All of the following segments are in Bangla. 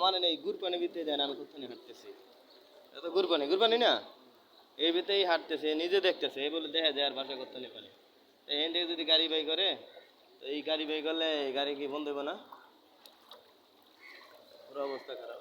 আমার এই গুরপানি ভিতরে যায় আমি কোথায় হাঁটতেছি? এটা তো গুরপানি গুরপানি না? এই ভিতরেই হাঁটতেছে, নিজে দেখতেছে, এই বলে দেখা যায় আর বাসা করতে নেপালে তো এখান থেকে যদি গাড়ি বাই করে, তো এই গাড়ি বাই করলে গাড়ি কি বন্ধ হবে না? পুরো অবস্থা খারাপ।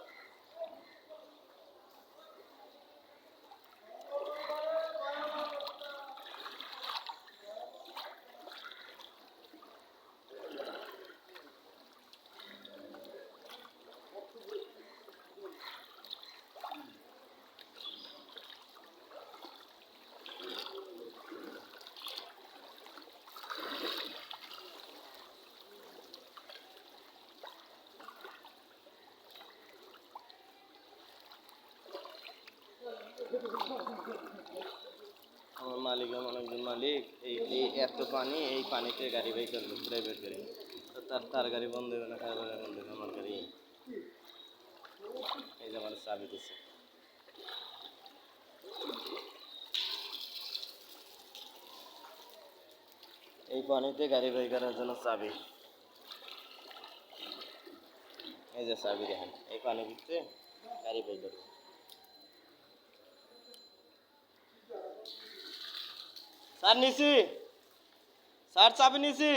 আমার মালিক এমন একজন মালিক, এই এই এত পানি, এই পানিতে গাড়ি বাই করল প্রাইভেট গাড়ি তো তার তার গাড়ি বন্ধ হবে না কার বন্ধ হবে আমার গাড়ি। এই যে আমার চাবি দিছে। এই পানিতে গাড়ি বাই করার জন্য চাবি। এই যে চাবি দেখেন, এই পানির ভিতরে গাড়ি বাই করবে স্যার নিছি স্যার চাবি নিছি